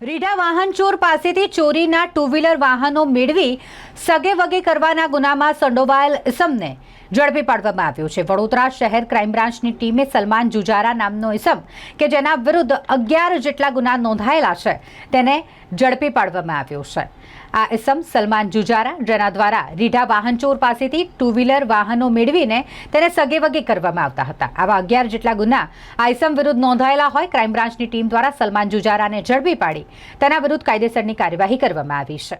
રીઢા વાહન ચોર પાસેથી ચોરીના ટુ વ્હીલર વાહનો મેળવી સગે વગે કરવાના ગુનામાં સંડોવાયેલ ઇસમને ઝડપી પાડવામાં આવ્યો છે. વડોદરા શહેર ક્રાઇમ બ્રાન્ચની ટીમે સલમાન જુજારા નામનો ઇસમ, કે જેના વિરુદ્ધ અગિયાર જેટલા ગુના નોંધાયેલા છે, તેને ઝડપી પાડવામાં આવ્યો છે. આ ઇસમ સલમાન જુજારા, જેના દ્વારા રીઢા વાહનચોર પાસેથી ટુ વ્હીલર વાહનો મેળવીને તેને સગે વગે કરવામાં આવતા હતા. આવા અગિયાર જેટલા ગુના આ ઇસમ વિરુદ્ધ નોંધાયેલા હોય, ક્રાઇમ બ્રાન્ચની ટીમ દ્વારા સલમાન જુજારાને ઝડપી પાડી તેના વિરુદ્ધ કાયદેસરની કાર્યવાહી કરવામાં આવી છે.